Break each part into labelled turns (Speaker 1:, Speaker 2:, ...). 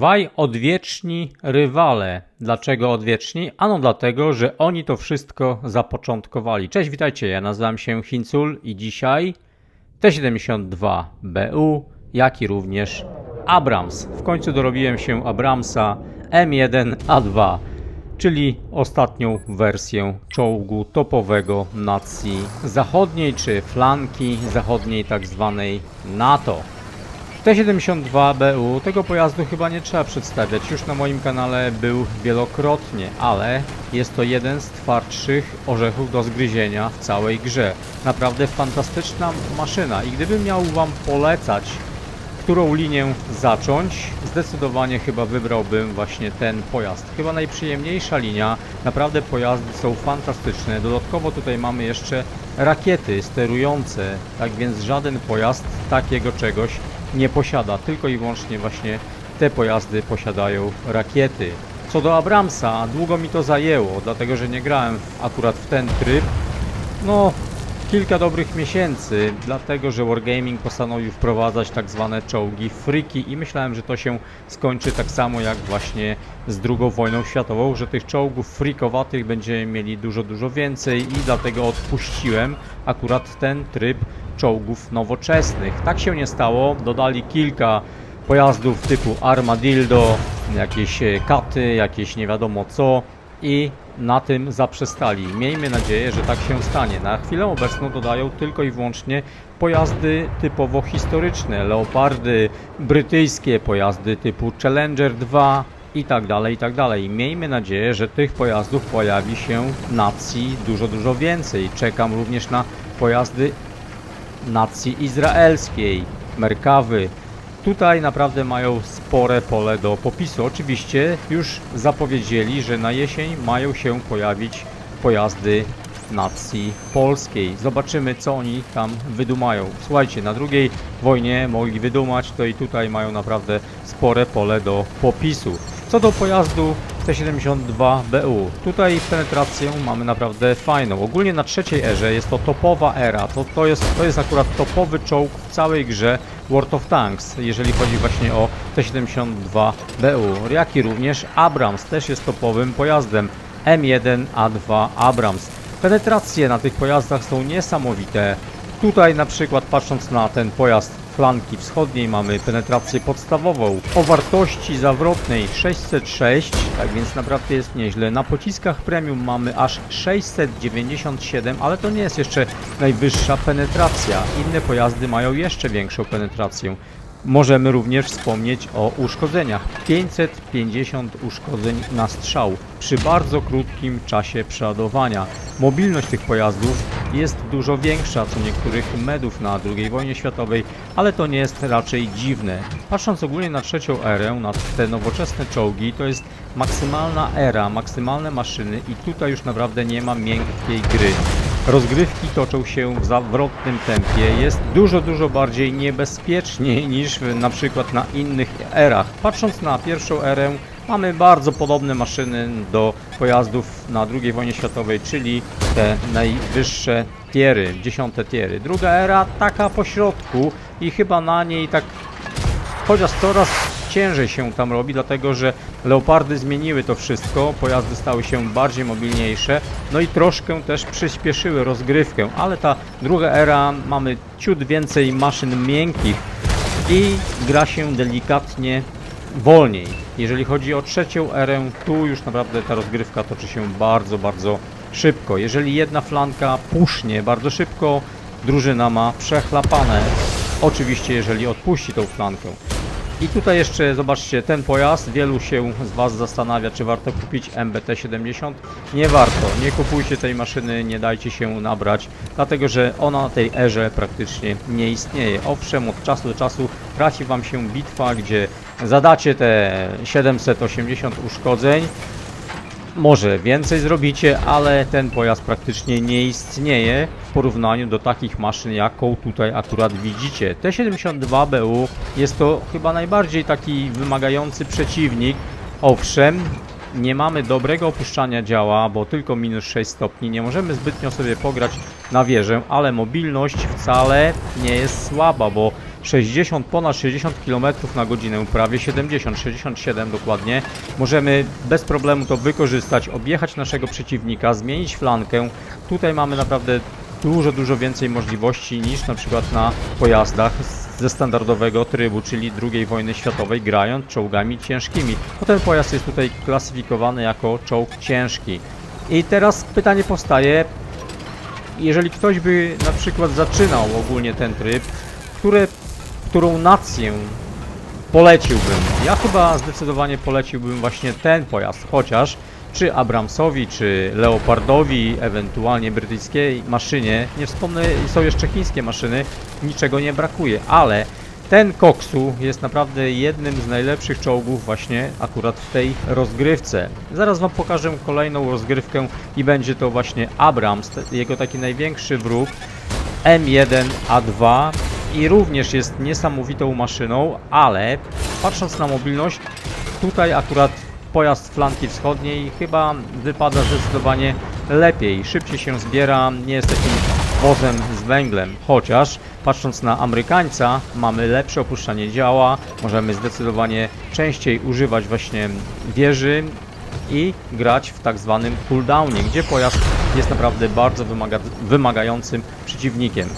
Speaker 1: Dwaj odwieczni rywale. Dlaczego odwieczni? Ano dlatego, że oni to wszystko zapoczątkowali. Cześć, witajcie, ja nazywam się Hincul i dzisiaj T-72BU, jak i również Abrams. W końcu dorobiłem się Abramsa M1A2, czyli ostatnią wersję czołgu topowego nacji zachodniej, czy flanki zachodniej tak zwanej NATO. T-72BU, tego pojazdu chyba nie trzeba przedstawiać, już na moim kanale był wielokrotnie, ale jest to jeden z twardszych orzechów do zgryzienia w całej grze. Naprawdę fantastyczna maszyna i gdybym miał Wam polecać, którą linię zacząć, zdecydowanie chyba wybrałbym właśnie ten pojazd. Chyba najprzyjemniejsza linia, naprawdę pojazdy są fantastyczne. Dodatkowo tutaj mamy jeszcze rakiety sterujące, tak więc żaden pojazd takiego czegoś nie posiada, tylko i wyłącznie właśnie te pojazdy posiadają rakiety. Co do Abramsa, długo mi to zajęło, dlatego że nie grałem akurat w ten tryb. No, kilka dobrych miesięcy, dlatego że Wargaming postanowił wprowadzać tak zwane czołgi friki i myślałem, że to się skończy tak samo jak właśnie z II wojną światową, że tych czołgów frikowatych będziemy mieli dużo, dużo więcej i dlatego odpuściłem akurat ten tryb czołgów nowoczesnych. Tak się nie stało, dodali kilka pojazdów typu Armadillo, jakieś e, katy, jakieś nie wiadomo co i na tym zaprzestali. Miejmy nadzieję, że tak się stanie. Na chwilę obecną dodają tylko i wyłącznie pojazdy typowo historyczne, leopardy brytyjskie, pojazdy typu Challenger 2 i tak dalej, i tak dalej. Miejmy nadzieję, że tych pojazdów pojawi się nacji dużo, dużo więcej. Czekam również na pojazdy nacji izraelskiej, Merkawy. Tutaj naprawdę mają spore pole do popisu. Oczywiście już zapowiedzieli, że na jesień mają się pojawić pojazdy nacji polskiej. Zobaczymy, co oni tam wydumają. Słuchajcie, na drugiej wojnie mogli wydumać, to i tutaj mają naprawdę spore pole do popisu. Co do pojazdu T-72BU, tutaj penetrację mamy naprawdę fajną. Ogólnie na trzeciej erze jest to topowa era, to, to, jest, to jest akurat topowy czołg w całej grze World of Tanks, jeżeli chodzi właśnie o T-72BU. Jak i również Abrams też jest topowym pojazdem. M1A2 Abrams. Penetracje na tych pojazdach są niesamowite. Tutaj na przykład patrząc na ten pojazd flanki wschodniej mamy penetrację podstawową o wartości zawrotnej 606, tak więc naprawdę jest nieźle. Na pociskach premium mamy aż 697, ale to nie jest jeszcze najwyższa penetracja. Inne pojazdy mają jeszcze większą penetrację. Możemy również wspomnieć o uszkodzeniach. 550 uszkodzeń na strzał przy bardzo krótkim czasie przeładowania. Mobilność tych pojazdów jest dużo większa co niektórych medów na II wojnie światowej, ale to nie jest raczej dziwne. Patrząc ogólnie na trzecią erę, na te nowoczesne czołgi, to jest maksymalna era, maksymalne maszyny i tutaj już naprawdę nie ma miękkiej gry. Rozgrywki toczą się w zawrotnym tempie. Jest dużo, dużo bardziej niebezpiecznie niż na przykład na innych erach. Patrząc na pierwszą erę, mamy bardzo podobne maszyny do pojazdów na II wojnie światowej, czyli te najwyższe tiery, dziesiąte tiery. Druga era taka po środku i chyba na niej tak chociaż coraz ciężej się tam robi, dlatego że leopardy zmieniły to wszystko, pojazdy stały się bardziej mobilniejsze, no i troszkę też przyspieszyły rozgrywkę, ale ta druga era mamy ciut więcej maszyn miękkich i gra się delikatnie wolniej. Jeżeli chodzi o trzecią erę, tu już naprawdę ta rozgrywka toczy się bardzo, bardzo szybko. Jeżeli jedna flanka pusznie bardzo szybko, drużyna ma przechlapane. Oczywiście, jeżeli odpuści tą flankę. I tutaj jeszcze zobaczcie ten pojazd. Wielu się z Was zastanawia, czy warto kupić MBT-70. Nie warto. Nie kupujcie tej maszyny, nie dajcie się nabrać, dlatego że ona na tej erze praktycznie nie istnieje. Owszem, od czasu do czasu trafi Wam się bitwa, gdzie zadacie te 780 uszkodzeń. Może więcej zrobicie, ale ten pojazd praktycznie nie istnieje w porównaniu do takich maszyn, jaką tutaj akurat widzicie. T-72BU jest to chyba najbardziej taki wymagający przeciwnik. Owszem, nie mamy dobrego opuszczania działa, bo tylko minus 6 stopni. Nie możemy zbytnio sobie pograć na wieżę, ale mobilność wcale nie jest słaba, bo 60, ponad 60 km na godzinę, prawie 70, 67 dokładnie. Możemy bez problemu to wykorzystać, objechać naszego przeciwnika, zmienić flankę. Tutaj mamy naprawdę dużo, dużo więcej możliwości niż na przykład na pojazdach ze standardowego trybu, czyli II wojny światowej, grając czołgami ciężkimi. Bo ten pojazd jest tutaj klasyfikowany jako czołg ciężki. I teraz pytanie powstaje, jeżeli ktoś by na przykład zaczynał ogólnie ten tryb, które, którą nację poleciłbym? Ja chyba zdecydowanie poleciłbym właśnie ten pojazd, chociaż czy Abramsowi, czy Leopardowi, ewentualnie brytyjskiej maszynie, nie wspomnę, są jeszcze chińskie maszyny, niczego nie brakuje, ale ten Koksu jest naprawdę jednym z najlepszych czołgów właśnie akurat w tej rozgrywce. Zaraz Wam pokażę kolejną rozgrywkę i będzie to właśnie Abrams, jego taki największy wróg M1A2 i również jest niesamowitą maszyną, ale patrząc na mobilność, tutaj akurat pojazd flanki wschodniej chyba wypada zdecydowanie lepiej, szybciej się zbiera, nie jest takim wozem z węglem, chociaż patrząc na Amerykańca mamy lepsze opuszczanie działa, możemy zdecydowanie częściej używać właśnie wieży i grać w tak zwanym cooldownie, gdzie pojazd jest naprawdę bardzo wymaga wymagającym przeciwnikiem.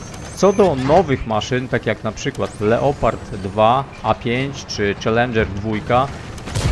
Speaker 1: Co do nowych maszyn, tak jak na przykład Leopard 2, A5 czy Challenger 2,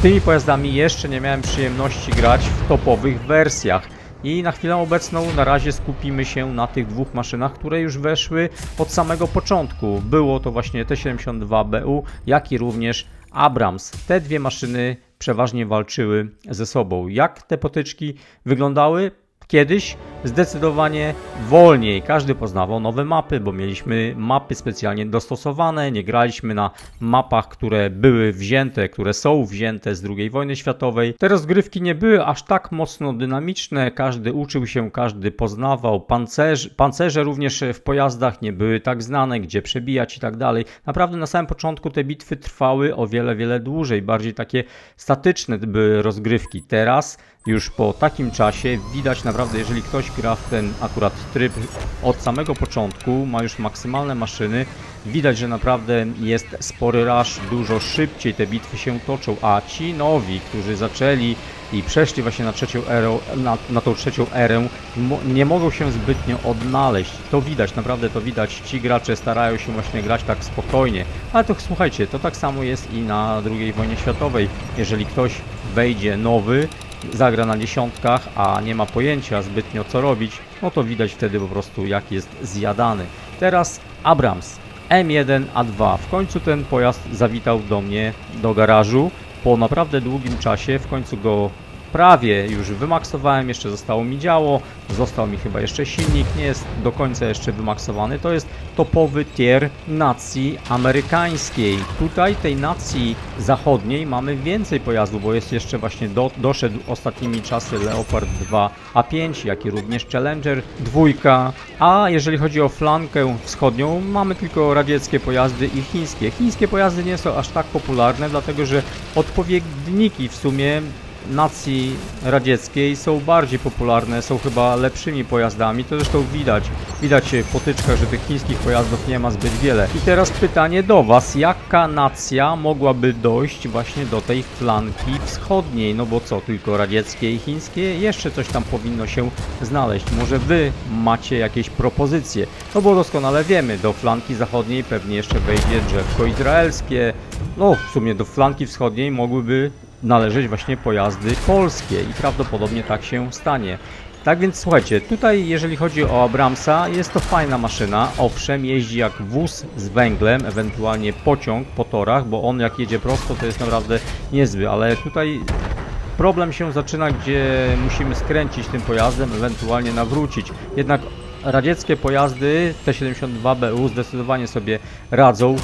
Speaker 1: tymi pojazdami jeszcze nie miałem przyjemności grać w topowych wersjach. I na chwilę obecną na razie skupimy się na tych dwóch maszynach, które już weszły od samego początku. Było to właśnie T-72BU, jak i również Abrams. Te dwie maszyny przeważnie walczyły ze sobą. Jak te potyczki wyglądały? Kiedyś zdecydowanie wolniej. Każdy poznawał nowe mapy, bo mieliśmy mapy specjalnie dostosowane. Nie graliśmy na mapach, które były wzięte, które są wzięte z II wojny światowej. Te rozgrywki nie były aż tak mocno dynamiczne. Każdy uczył się, każdy poznawał. Pancerz, pancerze również w pojazdach nie były tak znane, gdzie przebijać i tak dalej. Naprawdę na samym początku te bitwy trwały o wiele, wiele dłużej. Bardziej takie statyczne były rozgrywki. Teraz już po takim czasie widać naprawdę, jeżeli ktoś gra w ten akurat tryb od samego początku, ma już maksymalne maszyny, widać, że naprawdę jest spory rush, dużo szybciej te bitwy się toczą, a ci nowi, którzy zaczęli i przeszli właśnie na trzecią erę, na, na tą trzecią erę, nie mogą się zbytnio odnaleźć. To widać, naprawdę to widać. Ci gracze starają się właśnie grać tak spokojnie. Ale to słuchajcie, to tak samo jest i na II wojnie światowej. Jeżeli ktoś wejdzie nowy, zagra na dziesiątkach, a nie ma pojęcia zbytnio co robić, no to widać wtedy po prostu jak jest zjadany. Teraz Abrams M1A2. W końcu ten pojazd zawitał do mnie do garażu. Po naprawdę długim czasie w końcu go prawie już wymaksowałem, jeszcze zostało mi działo, został mi chyba jeszcze silnik, nie jest do końca jeszcze wymaksowany. To jest topowy tier nacji amerykańskiej. Tutaj tej nacji zachodniej mamy więcej pojazdów, bo jest jeszcze właśnie do, doszedł ostatnimi czasy Leopard 2 A5, jak i również Challenger 2. A jeżeli chodzi o flankę wschodnią, mamy tylko radzieckie pojazdy i chińskie. Chińskie pojazdy nie są aż tak popularne, dlatego że odpowiedniki w sumie nacji radzieckiej są bardziej popularne, są chyba lepszymi pojazdami. To zresztą widać. Widać w potyczkach, że tych chińskich pojazdów nie ma zbyt wiele. I teraz pytanie do Was. Jaka nacja mogłaby dojść właśnie do tej flanki wschodniej? No bo co, tylko radzieckie i chińskie? Jeszcze coś tam powinno się znaleźć. Może Wy macie jakieś propozycje? No bo doskonale wiemy, do flanki zachodniej pewnie jeszcze wejdzie drzewko izraelskie. No, w sumie do flanki wschodniej mogłyby należeć właśnie pojazdy polskie i prawdopodobnie tak się stanie. Tak więc słuchajcie, tutaj jeżeli chodzi o Abramsa, jest to fajna maszyna, owszem, jeździ jak wóz z węglem, ewentualnie pociąg po torach, bo on jak jedzie prosto to jest naprawdę niezły, ale tutaj problem się zaczyna, gdzie musimy skręcić tym pojazdem, ewentualnie nawrócić. Jednak radzieckie pojazdy T-72BU zdecydowanie sobie radzą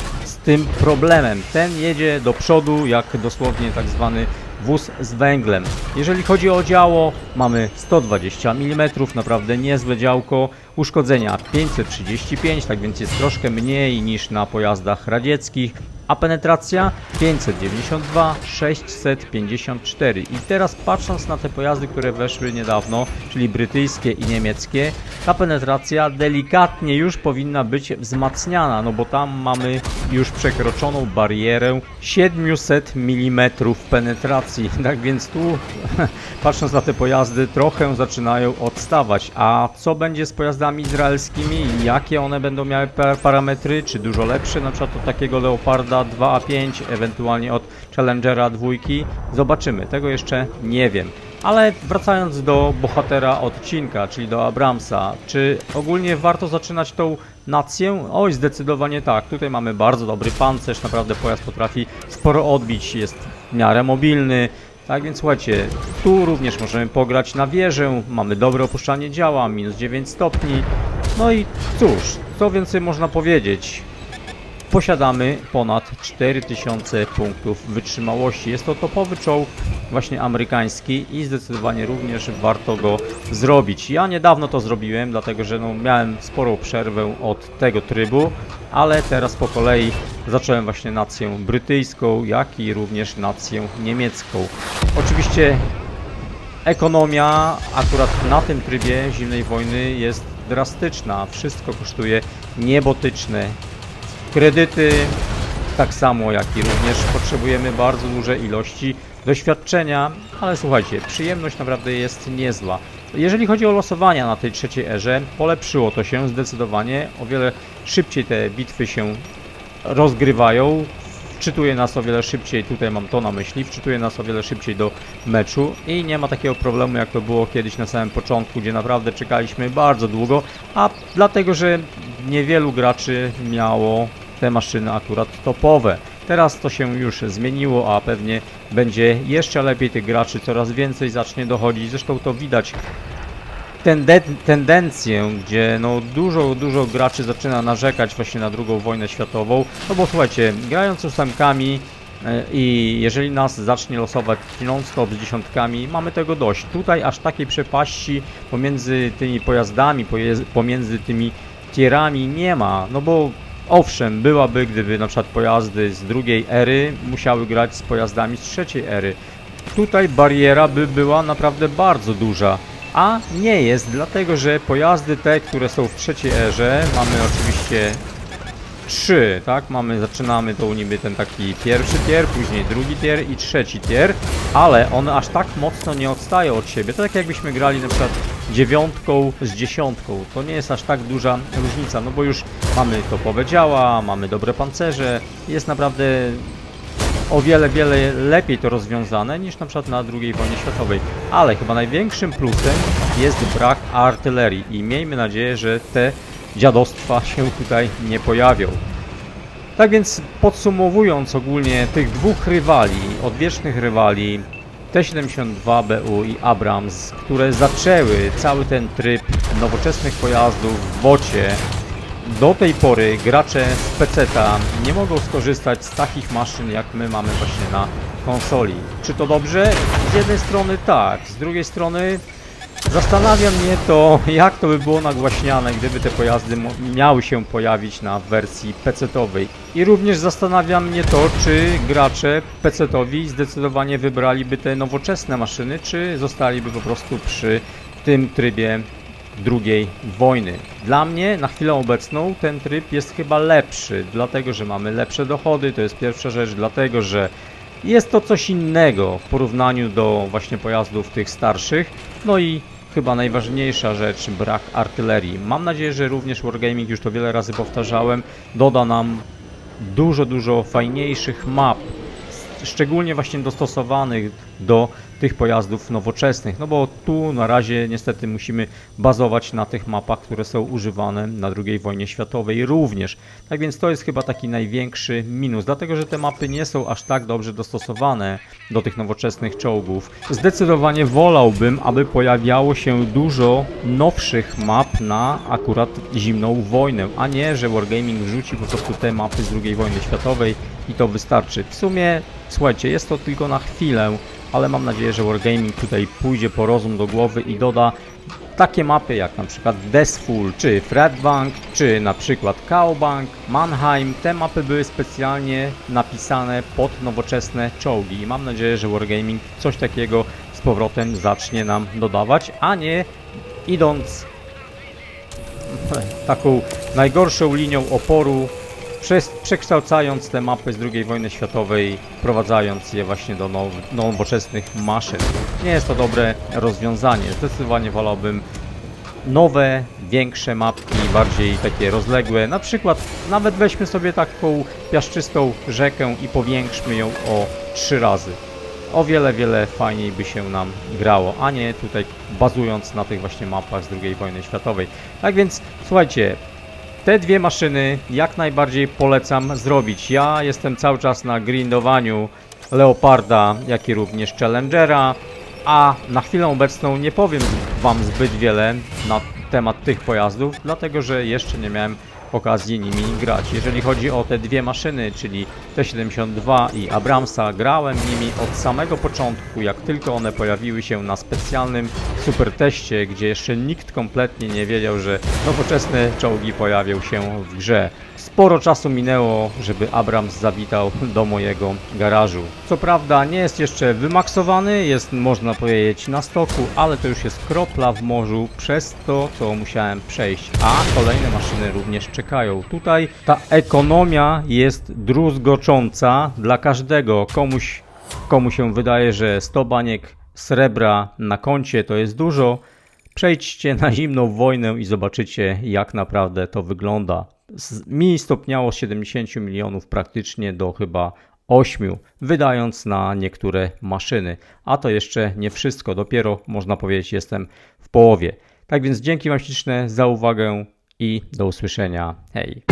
Speaker 1: tym problemem. Ten jedzie do przodu jak dosłownie tak zwany wóz z węglem. Jeżeli chodzi o działo, mamy 120 mm, naprawdę niezłe działko. Uszkodzenia 535, tak więc jest troszkę mniej niż na pojazdach radzieckich. A penetracja 592, 654. I teraz patrząc na te pojazdy, które weszły niedawno, czyli brytyjskie i niemieckie, ta penetracja delikatnie już powinna być wzmacniana, no bo tam mamy już przekroczoną barierę 700 mm penetracji. Tak więc tu, patrząc na te pojazdy, trochę zaczynają odstawać. A co będzie z pojazdami izraelskimi? Jakie one będą miały pa- parametry? Czy dużo lepsze, na przykład od takiego Leoparda 2A5, ewentualnie od Challengera 2? Zobaczymy, tego jeszcze nie wiem. Ale wracając do bohatera odcinka, czyli do Abramsa, czy ogólnie warto zaczynać tą nację? Oj, zdecydowanie tak. Tutaj mamy bardzo dobry pancerz, naprawdę pojazd potrafi sporo odbić, jest w miarę mobilny. Tak więc słuchajcie, tu również możemy pograć na wieżę, mamy dobre opuszczanie działa, minus 9 stopni. No i cóż, co więcej można powiedzieć? Posiadamy ponad 4000 punktów wytrzymałości. Jest to topowy czołg właśnie amerykański i zdecydowanie również warto go zrobić. Ja niedawno to zrobiłem, dlatego że no, miałem sporą przerwę od tego trybu, ale teraz po kolei zacząłem właśnie nację brytyjską, jak i również nację niemiecką. Oczywiście ekonomia akurat na tym trybie zimnej wojny jest drastyczna. Wszystko kosztuje niebotyczne kredyty, tak samo jak i również potrzebujemy bardzo duże ilości doświadczenia, ale słuchajcie, przyjemność naprawdę jest niezła. Jeżeli chodzi o losowania na tej trzeciej erze, polepszyło to się zdecydowanie, o wiele szybciej te bitwy się rozgrywają, wczytuje nas o wiele szybciej, tutaj mam to na myśli, wczytuje nas o wiele szybciej do meczu i nie ma takiego problemu jak to było kiedyś na samym początku, gdzie naprawdę czekaliśmy bardzo długo, a dlatego, że niewielu graczy miało te maszyny akurat topowe. Teraz to się już zmieniło, a pewnie będzie jeszcze lepiej tych graczy, coraz więcej zacznie dochodzić. Zresztą to widać tende tendencję, gdzie no dużo, dużo graczy zaczyna narzekać właśnie na drugą wojnę światową. No bo słuchajcie, grając ósemkami e, i jeżeli nas zacznie losować non-stop z dziesiątkami, mamy tego dość. Tutaj aż takiej przepaści pomiędzy tymi pojazdami, pomiędzy tymi tierami nie ma, no bo owszem, byłaby, gdyby na przykład pojazdy z drugiej ery musiały grać z pojazdami z trzeciej ery. Tutaj bariera by była naprawdę bardzo duża, a nie jest, dlatego że pojazdy te, które są w trzeciej erze, mamy oczywiście trzy, tak? Mamy, zaczynamy to niby ten taki pierwszy tier, później drugi tier i trzeci tier, ale one aż tak mocno nie odstają od siebie. To tak jakbyśmy grali na przykład dziewiątką z dziesiątką. To nie jest aż tak duża różnica, no bo już mamy topowe działa, mamy dobre pancerze, jest naprawdę o wiele, wiele lepiej to rozwiązane niż na przykład na II wojnie światowej. Ale chyba największym plusem jest brak artylerii i miejmy nadzieję, że te dziadostwa się tutaj nie pojawią. Tak więc podsumowując ogólnie tych dwóch rywali, odwiecznych rywali, T-72BU i Abrams, które zaczęły cały ten tryb nowoczesnych pojazdów w bocie, do tej pory gracze z PC-ta nie mogą skorzystać z takich maszyn, jak my mamy właśnie na konsoli. Czy to dobrze? Z jednej strony tak, z drugiej strony zastanawia mnie to, jak to by było nagłaśniane, gdyby te pojazdy miały się pojawić na wersji PC-towej. I również zastanawia mnie to, czy gracze PC-towi zdecydowanie wybraliby te nowoczesne maszyny, czy zostaliby po prostu przy tym trybie II wojny. Dla mnie na chwilę obecną ten tryb jest chyba lepszy, dlatego że mamy lepsze dochody, to jest pierwsza rzecz, dlatego że jest to coś innego w porównaniu do właśnie pojazdów tych starszych. No i chyba najważniejsza rzecz, brak artylerii. Mam nadzieję, że również Wargaming, już to wiele razy powtarzałem, doda nam dużo, dużo fajniejszych map, szczególnie właśnie dostosowanych do tych pojazdów nowoczesnych, no bo tu na razie niestety musimy bazować na tych mapach, które są używane na II wojnie światowej również. Tak więc to jest chyba taki największy minus, dlatego że te mapy nie są aż tak dobrze dostosowane do tych nowoczesnych czołgów. Zdecydowanie wolałbym, aby pojawiało się dużo nowszych map na akurat zimną wojnę, a nie, że Wargaming wrzuci po prostu te mapy z II wojny światowej i to wystarczy. W sumie, słuchajcie, jest to tylko na chwilę, ale mam nadzieję, że Wargaming tutaj pójdzie po rozum do głowy i doda takie mapy jak na przykład Deathful, czy Fredbank, czy na przykład Cowbank, Mannheim. Te mapy były specjalnie napisane pod nowoczesne czołgi i mam nadzieję, że Wargaming coś takiego z powrotem zacznie nam dodawać, a nie idąc taką najgorszą linią oporu, przekształcając te mapy z II wojny światowej, wprowadzając je właśnie do now, nowoczesnych maszyn. Nie jest to dobre rozwiązanie. Zdecydowanie wolałbym nowe, większe mapki, bardziej takie rozległe. Na przykład nawet weźmy sobie taką piaszczystą rzekę i powiększmy ją o trzy razy. O wiele, wiele fajniej by się nam grało, a nie tutaj bazując na tych właśnie mapach z II wojny światowej. Tak więc słuchajcie, te dwie maszyny jak najbardziej polecam zrobić. Ja jestem cały czas na grindowaniu Leoparda, jak i również Challengera, a na chwilę obecną nie powiem Wam zbyt wiele na temat tych pojazdów, dlatego że jeszcze nie miałem okazji nimi grać. Jeżeli chodzi o te dwie maszyny, czyli T-72 i Abramsa, grałem nimi od samego początku, jak tylko one pojawiły się na specjalnym super teście, gdzie jeszcze nikt kompletnie nie wiedział, że nowoczesne czołgi pojawią się w grze. Sporo czasu minęło, żeby Abrams zawitał do mojego garażu. Co prawda nie jest jeszcze wymaksowany, jest można powiedzieć na stoku, ale to już jest kropla w morzu przez to, co musiałem przejść. A kolejne maszyny również czekają. Tutaj ta ekonomia jest druzgocząca dla każdego. Komuś, komu się wydaje, że 100 baniek srebra na koncie to jest dużo. Przejdźcie na zimną wojnę i zobaczycie, jak naprawdę to wygląda. Mi stopniało z 70 milionów praktycznie do chyba 8, wydając na niektóre maszyny. A to jeszcze nie wszystko, dopiero można powiedzieć, jestem w połowie. Tak więc dzięki Wam śliczne za uwagę i do usłyszenia. Hej!